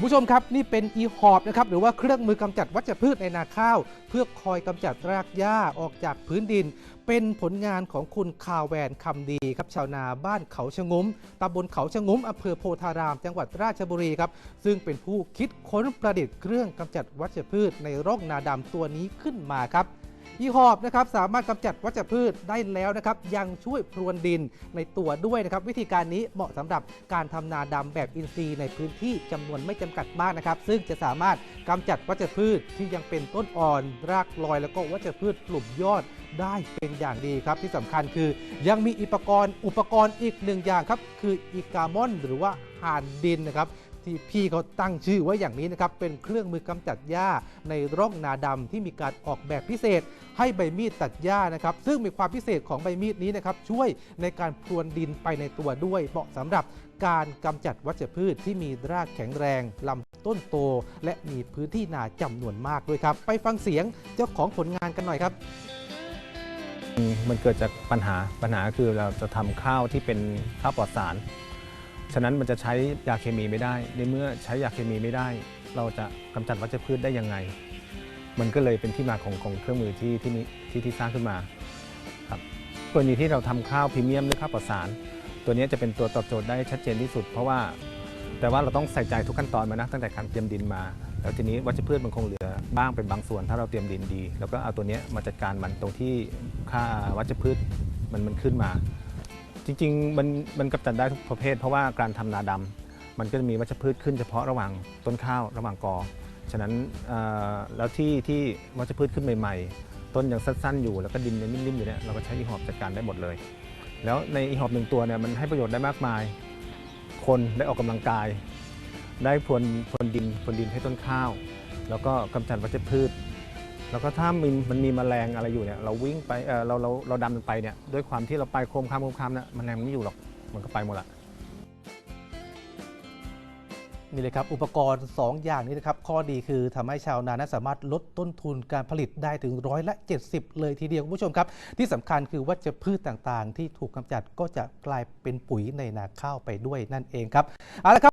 คุณผู้ชมครับนี่เป็นอีหอบนะครับหรือว่าเครื่องมือกำจัดวัชพืชในนาข้าว เพื่อคอยกำจัดรากหญ้าออกจากพื้นดิน เป็นผลงานของคุณคาแวนคำดีครับชาวนาบ้านเขาชะงุ้มตำบลเขาชะงุ้มอำเภอโพธาราม จังหวัดราชบุรีครับซึ่งเป็นผู้คิดค้นประดิษฐ์เครื่องกำจัดวัชพืชในร่องนาดำตัวนี้ขึ้นมาครับ อีหอบนะครับสามารถกำจัดวัชพืชได้แล้วนะครับยังช่วยพรวนดินในตัวด้วยนะครับวิธีการนี้เหมาะสำหรับการทำนาดำแบบอินทรีย์ในพื้นที่จำนวนไม่จำกัดมากนะครับ ซึ่งจะสามารถกำจัดวัชพืชที่ยังเป็นต้นอ่อน รากลอย แล้วก็วัชพืชกลุ่มยอดได้เป็นอย่างดีครับ ที่สำคัญคือยังมีอุปกรณ์อุปกรณ์อีกหนึ่งอย่างครับ คืออีกามอนหรือว่าห่านดินนะครับ ที่พี่เขาตั้งชื่อไว้อย่างนี้นะครับเป็นเครื่องมือกำจัดหญ้าในร่องนาดำที่มีการออกแบบพิเศษ ให้ใบมีดตัดหญ้านะครับ ซึ่งมีความพิเศษของใบมีดนี้นะครับช่วยในการพรวนดินไปในตัวด้วยเหมาะสำหรับการกำจัดวัชพืชที่มีรากแข็งแรงลำต้นโต และมีพื้นที่นาจำนวนมากด้วยครับ ไปฟังเสียงเจ้าของผลงานกันหน่อยครับมันเกิดจากปัญหาปัญหาคือเราจะทำข้าวที่เป็นข้าวปลอดสาร ฉะนั้นมันจะใช้ยาเคมีไม่ได้ ในเมื่อใช้ยาเคมีไม่ได้ เราจะกำจัดวัชพืชได้ยังไง มันก็เลยเป็นที่มาของของเครื่องมือที่ที่นี้ที่ที่สร้างขึ้นมาครับกรณีที่เราทำข้าวพรีเมียมหรือข้าวปลอดสารตัวนี้จะเป็นตัวตอบโจทย์ได้ชัดเจนที่สุด เพราะว่าแต่ว่าเราต้องใส่ใจทุกขั้นตอนมานะตั้งแต่การเตรียมดินมา แล้วทีนี้วัชพืชมันคงเหลือบ้างเป็นบางส่วน ถ้าเราเตรียมดินดี แล้วก็เอาตัวนี้มาจัดการมันตรงที่ค่าวัชพืชมันมันขึ้นมา จริงๆมันมันกำจัดได้ทุกประเภท เพราะว่าการทำนาดำมันก็จะมีวัชพืชขึ้นเฉพาะระหว่างต้นข้าวระหว่างกอ ฉะนั้นเอ่อแล้วที่ที่วัชพืชขึ้นใหม่ๆ ต้นยังสั้นๆอยู่แล้วก็ดินยังนิ่มๆอยู่เนี่ยเราก็ใช้อีหอบจัดการได้หมดเลย แล้วในอีหอบหนึ่งตัวเนี่ยมันให้ประโยชน์ได้มากมาย คนได้ออกกำลังกาย ได้พรวนพรวนดินพรวนดินให้ต้นข้าว แล้วก็กำจัดวัชพืช แล้วก็ถ้ามันมันมีแมลงอะไรอยู่เนี่ยเราวิ่งไปเออเราเราเราดำมันไปเนี่ยด้วยความที่เราไปโคมคามโคมคามเนี่ยแมลงมันไม่อยู่หรอกมันก็ไปหมดละนี่เลยครับอุปกรณ์ 2 อย่างนี้นะครับข้อดีคือทำให้ชาวนานั้นสามารถลดต้นทุนการผลิตได้ถึงร้อยละ 70 เลยทีเดียวคุณผู้ชมครับ ที่สำคัญคือวัชพืชต่างๆ ที่ถูกกำจัดก็จะกลายเป็นปุ๋ยในนาข้าวไปด้วยนั่นเองครับเอาละครับ